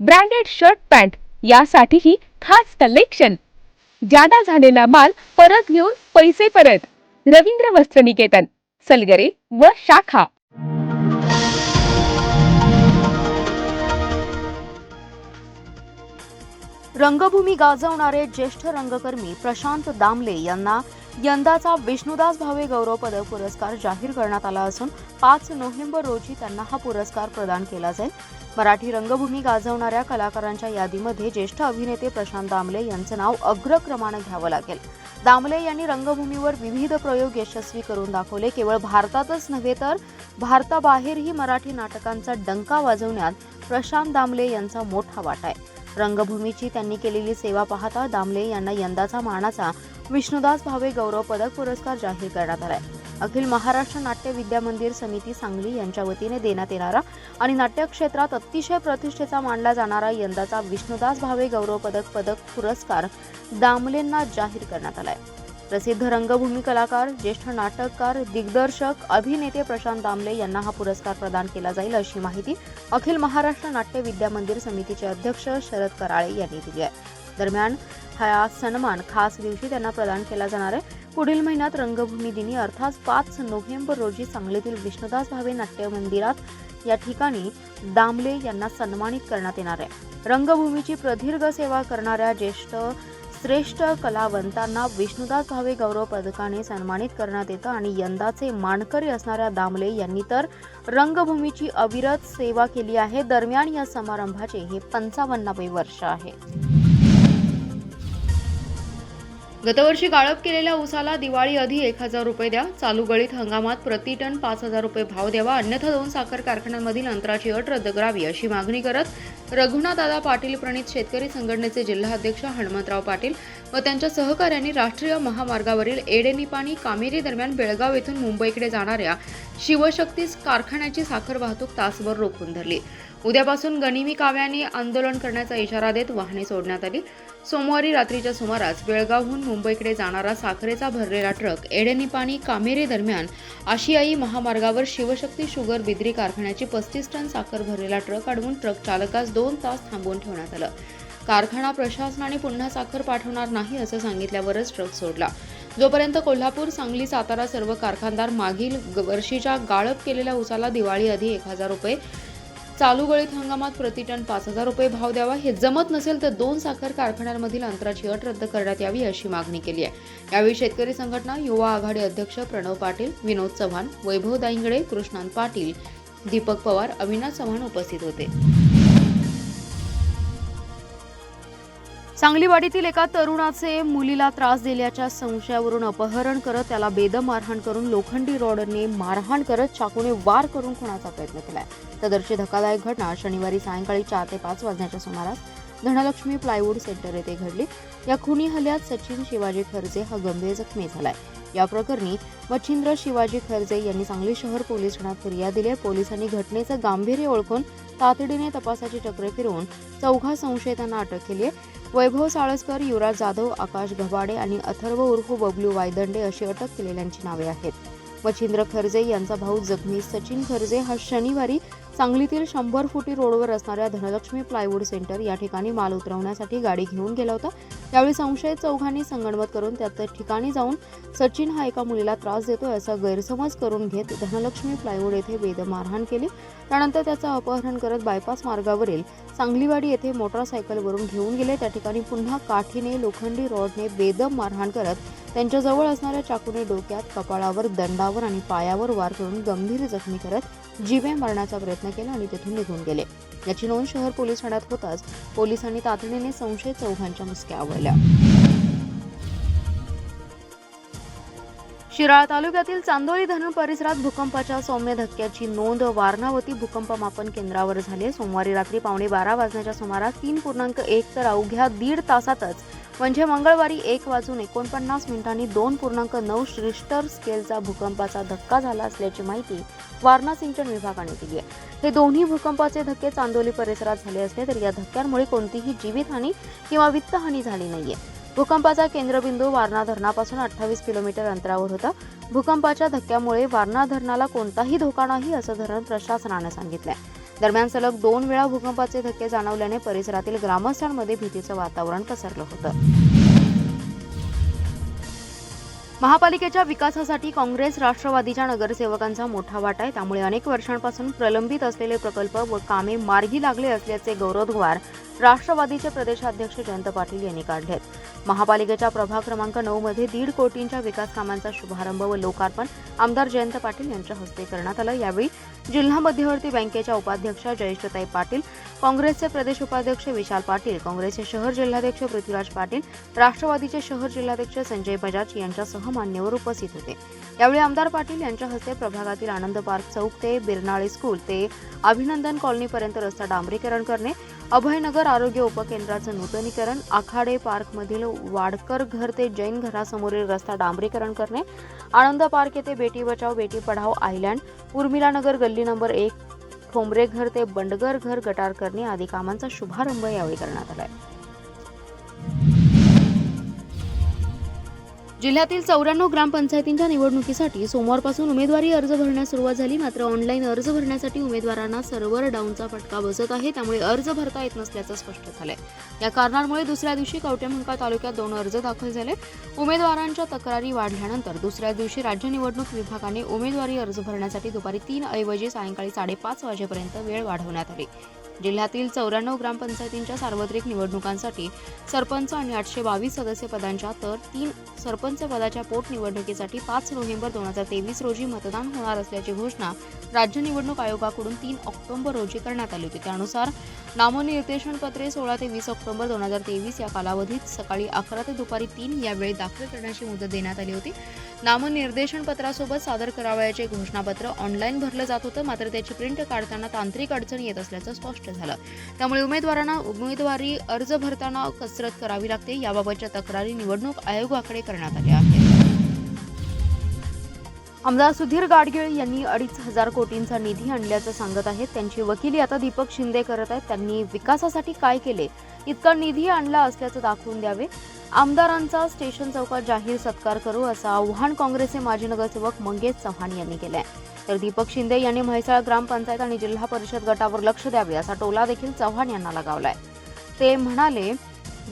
branded shirt pant यासाठीही खास collection. जादा झालेला माल परत घेऊन पैसे परत. रवींद्र वस्त्र निकेतन सलगरे व शाखा. रंगभूमी गाजवणारे ज्येष्ठ रंगकर्मी प्रशांत दामले यांना यंदाचा विष्णुदास भावे गौरव पदक पुरस्कार जाहीर करण्यात आला असून पाच नोव्हेंबर रोजी त्यांना हा पुरस्कार प्रदान केला जाईल. मराठी रंगभूमी गाजवणाऱ्या कलाकारांच्या यादीमध्ये ज्येष्ठ अभिनेते प्रशांत दामले यांचं नाव अग्रक्रमानं घ्यावं लागेल. दामले यांनी रंगभूमीवर विविध प्रयोग यशस्वी करून दाखवले. केवळ भारतातच नव्हे तर भारताबाहेरही मराठी नाटकांचा डंका वाजवण्यात प्रशांत दामले यांचा मोठा वाटा आहे. रंगभूमीची त्यांनी केलेली सेवा पाहता दामले यांना यंदाचा मानाचा विष्णुदास भावे गौरव पदक पुरस्कार जाहीर करण्यात आला आहे. अखिल महाराष्ट्र नाट्य विद्यामंदिर समिती सांगली यांच्या वतीने देण्यात येणारा आणि नाट्य क्षेत्रात अतिशय प्रतिष्ठेचा मानला जाणारा यंदाचा विष्णुदास भावे गौरव पदक पदक पुरस्कार दामलेंना जाहीर करण्यात आलाय. प्रसिद्ध रंगभूमी कलाकार ज्येष्ठ नाटककार दिग्दर्शक अभिनेते प्रशांत दामले यांना हा पुरस्कार प्रदान केला जाईल अशी माहिती अखिल महाराष्ट्र नाट्य विद्यामंदिर समितीचे अध्यक्ष शरद कराळे यांनी दिली आहे. दरम्यान हा सन्मान खास दिवशी त्यांना प्रदान केला जाणार आहे. पुढील महिन्यात रंगभूमी दिनी अर्थात पाच नोव्हेंबर रोजी सांगलीतील विष्णुदास भावे नाट्य मंदिरात या ठिकाणी दामले यांना सन्मानित करण्यात येणार आहे. रंगभूमीची प्रदीर्घ सेवा करणाऱ्या ज्येष्ठ श्रेष्ठ कलावंतांना विष्णुदास भावे गौरव पदकाने सन्मानित करण्यात येतं आणि यंदाचे मानकरी असणाऱ्या दामले यांनी तर रंगभूमीची अविरत सेवा केली आहे. दरम्यान या समारंभाचे हे पंचावन्नावे वर्ष आहे. गतवर्षी गाळप केलेल्या ऊसाला दिवाळी आधी एक हजार रुपये द्या चालू गळीत हंगामात प्रति टन पाच हजार रुपये भाव द्यावा अन्यथा दोन साखर कारखान्यांमधील अंतराची अट रद्द करावी अशी मागणी करत रघुनाथदादा पाटील प्रणित शेतकरी संघटनेचे जिल्हाध्यक्ष हनुमंतराव पाटील व त्यांच्या सहकाऱ्यांनी राष्ट्रीय महामार्गावरील एडेनिपाणी कामेरी दरम्यान बेळगाव येथून मुंबईकडे जाणाऱ्या शिवशक्ती कारखान्याची साखर वाहतूक तासभर रोखून धरली. उद्यापासून गनिमी काव्याने आंदोलन करण्याचा इशारा देत वाहने सोडण्यात आली. सोमवारी रात्रीच्या सुमारास बेळगावहून मुंबईकडे जाणारा साखरेचा भरलेला ट्रक एडेनिपाणी कामेरी दरम्यान आशियाई महामार्गावर शिवशक्ती शुगर बिद्री कारखान्याची पस्तीस टन साखर भरलेला ट्रक अडवून ट्रक चालकास दोन तास थांबवून ठेवण्यात आलं. कारखाना प्रशासनाने पुन्हा साखर पाठवणार नाही असं सांगितल्यावरच ट्रक सोडला. जोपर्यंत कोल्हापूर सांगली सातारा सर्व कारखानदार मागील वर्षीच्या गाळप केलेल्या उसाला दिवाळी आधी एक हजार रुपये चालू गळीत हंगामात प्रति टन पाच हजार रुपये भाव द्यावा हे जमत नसेल तर दोन साखर कारखान्यांमधील अंतराची अट रद्द करण्यात यावी अशी मागणी केली आहे. यावेळी शेतकरी संघटना युवा आघाडी अध्यक्ष प्रणव पाटील विनोद चव्हाण वैभव दाईंगडे कृष्णांत पाटील दीपक पवार अविनाश चव्हाण उपस्थित होते. सांगलीवाडीतील एका तरुणाचे मुलीला त्रास दिल्याच्या संशयावरून अपहरण करत त्याला बेदम मारहाण करून लोखंडी रॉडने मारहाण करत चाकूने वार करून खुणाचा प्रयत्न केलाय. तदर्शी धक्कादायक घटना शनिवारी सायंकाळी चार ते पाच वाजण्याच्या सुमारास धनलक्ष्मी प्लायवूड सेंटर येथे घडली. या खुनी हल्ल्यात सचिन शिवाजी खर्जे हा गंभीर जखमी झालाय. या प्रकरणी मच्छिंद्र शिवाजी खर्जे यांनी सांगली शहर पोलीस ठाण्यात फिर्याद दिली आहे. पोलिसांनी घटनेचं गांभीर्य ओळखून तातडीने तपासाची चक्रे फिरवून चौघा संशयितांना अटक केली आहे. वैभव साळसकर युवराज जाधव आकाश घबाडे आणि अथर्व उर्फ बबलू वायदंडे अशी अटक केलेल्यांची नावे आहेत. मच्छिंद्र खर्जे यांचा भाऊ जखमी. सचिन खर्जे हा शनिवारी सांगलीतील शंभर फुटी रोडवर असणाऱ्या धनलक्ष्मी प्लायवूड सेंटर या ठिकाणी माल उतरवण्यासाठी गाडी घेऊन गेला होता. यावेळी संशयित चौघांनी संगणमत करून त्या त्या ठिकाणी जाऊन सचिन हा एका मुलीला त्रास देतोय असा गैरसमज करून घेत धनलक्ष्मी प्लायवूड येथे बेद मारहाण केली. त्यानंतर त्याचं अपहरण करत बायपास मार्गावरील सांगलीवाडी येथे मोटारसायकलवरून घेऊन गेले. त्या ठिकाणी पुन्हा काठीने लोखंडी रॉडने बेदम मारहाण करत त्यांच्याजवळ असणाऱ्या चाकूने डोक्यात कपाळावर दंडावर आणि पायावर वार करून गंभीर जखमी करत जीवे मारण्याचा प्रयत्न केला आणि तेथून निघून गेले. याची नोंद शहर पोलीस ठाण्यात होताच पोलिसांनी तातडीने संशयित चौघांच्या मुसक्या आवळल्या. शिराळा तालुक्यातील चांदोली धरण परिसरात भूकंपाच्या सौम्य धक्क्याची नोंद वारणावती भूकंप मापन केंद्रावर झाली. सोमवारी रात्री पावणे बारा वाजण्याच्या सुमारास तीन पूर्णांक एक तर अवघ्या दीड तासातच म्हणजे मंगळवारी एक वाजून एकोणपन्नास मिनिटांनी दोन पूर्णांक नऊ रिश्टर स्केलचा भूकंपाचा धक्का झाला असल्याची माहिती वारणा सिंचन विभागाने दिली आहे. हे दोन्ही भूकंपाचे धक्के चांदोली परिसरात झाले असले तरी या धक्क्यांमुळे कोणतीही जीवितहानी किंवा वित्तहानी झाली नाहीये. भूकंपाचा केंद्रबिंदू वारणा धरणापासून अठ्ठावीस किलोमीटर अंतरावर होता. भूकंपाच्या धक्क्यामुळे वारणा धरणाला कोणताही धोका नाही असं धरण प्रशासनानं सांगितलं आहे दरम्यान सलग दोन वेळा भूकंपाचे धक्के जाणवल्याने परिसरातील ग्रामस्थांमध्ये भीतीचं वातावरण पसरलं होतं. महापालिकेच्या विकासासाठी काँग्रेस राष्ट्रवादीच्या नगरसेवकांचा मोठा वाटा आहे. त्यामुळे अनेक वर्षांपासून प्रलंबित असलेले प्रकल्प व कामे मार्गी लागले असल्याचे गौरवद्वार राष्ट्रवादीचे प्रदेशाध्यक्ष जयंत पाटील यांनी काढले आहेत महापालिकेच्या प्रभाग क्रमांक नऊ मध्ये दीड कोटींच्या विकास कामांचा शुभारंभ व लोकार्पण आमदार जयंत पाटील यांच्या हस्ते करण्यात आलं. यावेळी जिल्हा मध्यवर्ती बँकेच्या उपाध्यक्षा जयेशताई पाटील काँग्रेसचे प्रदेश उपाध्यक्ष विशाल पाटील काँग्रेसचे शहर जिल्हाध्यक्ष पृथ्वीराज पाटील राष्ट्रवादीचे शहर जिल्हाध्यक्ष संजय बजाज यांच्यासह मान्यवर उपस्थित होते. यावेळी आमदार पाटील यांच्या हस्ते प्रभागातील आनंद पार्क चौक ते बिरनाळे स्कूल ते अभिनंदन कॉलनीपर्यंत रस्ता डांबरीकरण करणे अभयनगर आरोग्य उपकेंद्राचं नूतनीकरण आखाडे पार्कमधील वाडकर घर ते जैन घरासमोरील रस्ता डांबरीकरण करणे आनंद पार्क येथे बेटी बचाव बेटी पढाव आयलँड उर्मिला नगर गल्ली नंबर एक ठोंबरे घर ते बंडगर घर गटार करणे आदी कामांचा शुभारंभ यावेळी करण्यात आला आहे जिल्ह्यातील चौऱ्याण्णव ग्रामपंचायतींच्या निवडणुकीसाठी सोमवारपासून उमेदवारी अर्ज भरण्यास सुरुवात झाली. मात्र ऑनलाईन अर्ज भरण्यासाठी उमेदवारांना सर्व्हर डाऊनचा फटका बसत आहे. त्यामुळे अर्ज भरता येत नसल्याचं स्पष्ट झालंय. या कारणामुळे दुसऱ्या दिवशी कवटेमंका तालुक्यात दोन अर्ज दाखल झाले. उमेदवारांच्या तक्रारी वाढल्यानंतर दुसऱ्या दिवशी राज्य निवडणूक विभागाने उमेदवारी अर्ज भरण्यासाठी दुपारी तीन ऐवजी सायंकाळी साडेपाच वाजेपर्यंत वेळ वाढवण्यात आली. जिल्ह्यातील चौऱ्याण्णव ग्रामपंचायतींच्या सार्वत्रिक निवडणुकांसाठी सरपंच आणि आठशे बावीस सदस्य पदांच्या तर तीन सरपंच पदाच्या पोटनिवडणुकीसाठी पाच नोव्हेंबर दोन हजार तेवीस रोजी मतदान होणार असल्याची घोषणा राज्य निवडणूक आयोगाकडून तीन ऑक्टोबर रोजी करण्यात आली होती. त्यानुसार नामनिर्देशन पत्रे सोळा ते वीस ऑक्टोबर दोन हजार तेवीस या कालावधीत सकाळी अकरा ते दुपारी तीन या वेळी दाखल करण्याची मुदत देण्यात आली होती. नामनिर्देशन पत्रासोबत सादर करावयाचे घोषणापत्र ऑनलाईन भरलं जात होतं मात्र त्याची प्रिंट काढताना तांत्रिक अडचण येत असल्याचं स्पष्ट झालं. त्यामुळे उमेदवारांना उमेदवारी अर्ज भरताना कसरत करावी लागते याबाबतच्या तक्रारी निवडणूक आयोगाकडे करण्यात आल्या आहेत. आमदार सुधीर गाडगीळ यांनी अडीच हजार कोटींचा निधी आणल्याचं सांगत आहेत. त्यांची वकिली आता दीपक शिंदे करत आहेत. त्यांनी विकासासाठी काय केले? इतका निधी आणला असल्याचं दाखवून द्यावे. आमदारांचा स्टेशन चौकात जाहीर सत्कार करू असं आव्हान काँग्रेसचे माजी नगरसेवक मंगेश चव्हाण यांनी केलंय. तर दीपक शिंदे यांनी म्हैसाळ ग्रामपंचायत आणि जिल्हा परिषद गटावर लक्ष द्यावे असा टोला देखील चव्हाण यांना लगावलाय. ते म्हणाले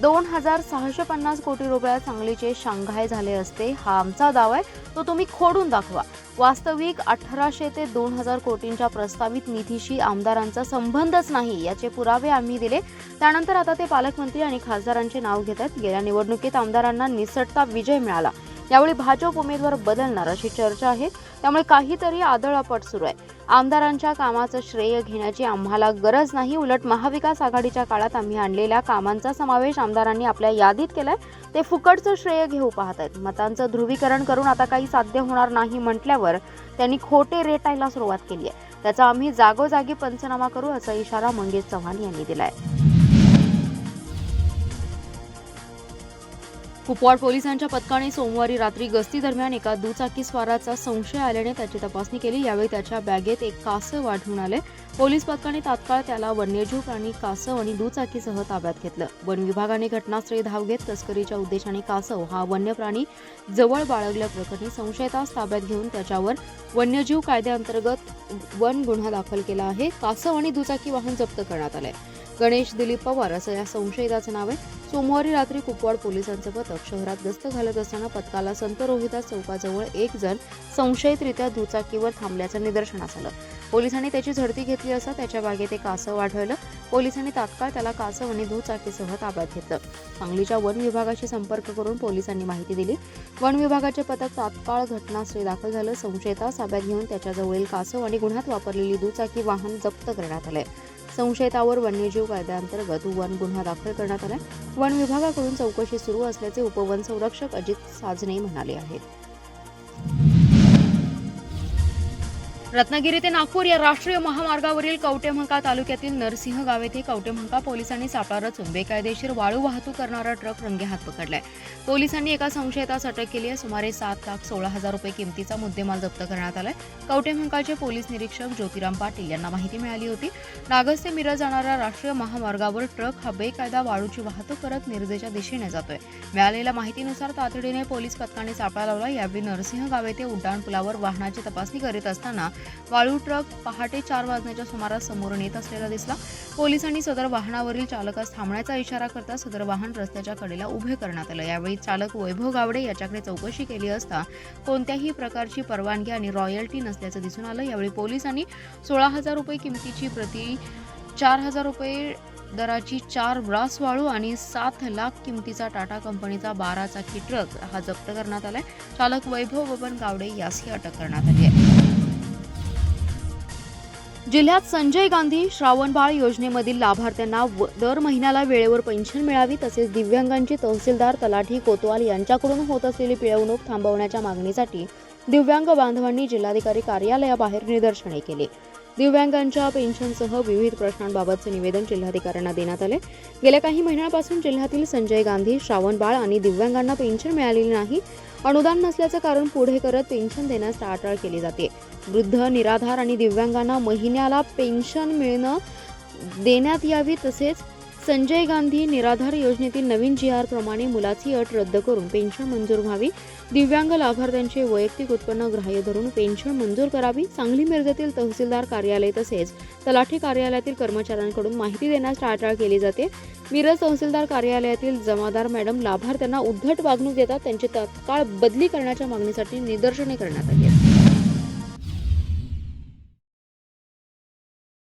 दोन हजार सहाशे पन्नास कोटी रुपयात सांगलीचे शांघाय झाले असते हा आमचा दावा आहे. तो तुम्ही खोडून दाखवा. वास्तविक अठराशे ते दोन हजार कोटींच्या प्रस्तावित निधीशी आमदारांचा संबंधच नाही याचे पुरावे आम्ही दिले. त्यानंतर आता ते पालकमंत्री आणि खासदारांचे नाव घेतात. गेल्या निवडणुकीत आमदारांना निसटता विजय मिळाला. यावेळी भाजप उमेदवार बदलणार अशी चर्चा आहे. त्यामुळे काहीतरी आदळापट सुरू आहे. आमदारांच्या कामाचं श्रेय घेण्याची आम्हाला गरज नाही. उलट महाविकास आघाडीच्या काळात आम्ही आणलेल्या कामांचा समावेश आमदारांनी आपल्या यादीत केलाय. ते फुकटचं श्रेय घेऊ पाहत आहेत. मतांचं ध्रुवीकरण करून आता काही साध्य होणार नाही म्हटल्यावर त्यांनी खोटे रेटायला सुरुवात केली आहे. त्याचा आम्ही जागोजागी पंचनामा करू असा इशारा मंगेश चव्हाण यांनी दिलाय. कुपवाड पोलिसांच्या पथकाने सोमवारी रात्री गस्ती दरम्यान एका दुचाकी स्वाराचा संशय आल्याने त्याची तपासणी केली. यावेळी त्याच्या बॅगेत एक कासव आढळून आले. पोलीस पथकाने तात्काळ त्याला वन्यजीव प्राणी कासव आणि दुचाकीसह ताब्यात घेतलं. वन विभागाने घटनास्थळी धाव घेत तस्करीच्या उद्देशाने कासव हा वन्य प्राणी जवळ बाळगल्याप्रकरणी संशयतास ताब्यात घेऊन त्याच्यावर वन्यजीव कायद्याअंतर्गत वन गुन्हा दाखल केला आहे. कासव आणि दुचाकी वाहन जप्त करण्यात आले गणेश दिलीप पवार असं या संशयिताचं नाव आहे. सोमवारी रात्री कुपवाड पोलिसांचं पथक शहरात गस्त घालत असताना पथकाला संत रोहिदास चौकाजवळ एक जण संशयितरित्या दुचाकीवर थांबल्याचं निदर्शनास आलं. पोलिसांनी त्याची झडती घेतली असता त्याच्या बागेत एक कासव आढळलं. पोलिसांनी तात्काळ त्याला कासव आणि दुचाकीसह ताब्यात घेतलं. सांगलीच्या वन विभागाशी संपर्क करून पोलिसांनी माहिती दिली. वन विभागाचे पथक तात्काळ घटनास्थळी दाखल झालं. संशयिता ताब्यात घेऊन त्याच्याजवळील कासव आणि गुन्ह्यात वापरलेली दुचाकी वाहन जप्त करण्यात आले संशयितावर वन्यजीव कायद्याअंतर्गत वन गुन्हा दाखल करण्यात आला वन विभागाकडून चौकशी सुरू असल्याचे उपवन संरक्षक अजित साजने म्हणाले आहेत. रत्नागिरी ते नागपूर या राष्ट्रीय महामार्गावरील कवटेमंका तालुक्यातील नरसिंह गाव येथे कवटेमंका पोलिसांनी सापळा रचून बेकायदेशीर वाळू वाहतूक करणारा ट्रक रंगेहात पकडलाय. पोलिसांनी एका संशयितास अटक केली आहे. सुमारे सात लाख सोळा हजार रुपये किमतीचा मुद्देमाल जप्त करण्यात आलाय. कवटेमंकाचे पोलीस निरीक्षक ज्योतिराम पाटील यांना माहिती मिळाली होती. नागस ते मिरज जाणाऱ्या राष्ट्रीय महामार्गावर ट्रक हा बेकायदा वाळूची वाहतूक करत मिरजेच्या दिशेने जातोय. मिळालेल्या माहितीनुसार तातडीने पोलीस पथकाने सापळा लावला. यावेळी नरसिंह गाव येथे उड्डाणपुलावर वाहनाची तपासणी करीत असताना वाळू ट्रक पहाटे चार वाजण्याच्या सुमारास समोरून येत असलेला दिसला. पोलिसांनी सदर वाहनावरील चालकास थांबण्याचा इशारा करता सदर वाहन रस्त्याच्या कडेला उभे करण्यात आलं. यावेळी चालक वैभव गावडे याच्याकडे चौकशी केली असता कोणत्याही प्रकारची परवानगी आणि रॉयल्टी नसल्याचं दिसून आलं. यावेळी पोलिसांनी सोळा हजार रुपये किमतीची प्रति चार हजार रुपये दराची चार ब्रास वाळू आणि सात लाख किमतीचा टाटा कंपनीचा बारा चाकी ट्रक हा जप्त करण्यात आलाय. चालक वैभव बबन गावडे यासही अटक करण्यात आली आहे. जिल्ह्यात संजय गांधी श्रावणबाळ योजनेमधील लाभार्थ्यांना व- दर महिन्याला वेळेवर पेन्शन मिळावी तसेच दिव्यांगांची तहसीलदार तलाठी कोतवाल यांच्याकडून होत असलेली पिळवणूक थांबवण्याच्या मागणीसाठी दिव्यांग बांधवांनी जिल्हाधिकारी कार्यालयाबाहेर निदर्शने केली. दिव्यांगांच्या पेन्शनसह विविध प्रश्नांबाबतचे निवेदन जिल्हाधिकाऱ्यांना देण्यात आले. गेल्या काही महिन्यांपासून जिल्ह्यातील संजय गांधी श्रावणबाळ आणि दिव्यांगांना पेन्शन मिळालेली नाही. अनुदान नसल्याचं कारण पुढे करत पेन्शन देण्यास टाळाटाळ केली जाते. वृद्ध निराधार आणि दिव्यांगांना महिन्याला पेन्शन मिळणं देण्यात यावी तसेच संजय गांधी निराधार योजनेतील नवीन जी आर प्रमाणे मुलाची अट रद्द करून पेन्शन मंजूर व्हावी. दिव्यांग लाभार्थ्यांचे वैयक्तिक उत्पन्न ग्राह्य धरून पेन्शन मंजूर करावी. सांगली मिरजेतील तहसीलदार कार्यालय तसेच तलाठी कार्यालयातील कर्मचाऱ्यांकडून माहिती देण्यास टाळाटाळ केली जाते. मिरज तहसीलदार कार्यालयातील जमादार मॅडम लाभार्थ्यांना उद्धट वागणूक देतात. त्यांची तत्काळ बदली करण्याच्या मागणीसाठी निदर्शने करण्यात आली आहेत.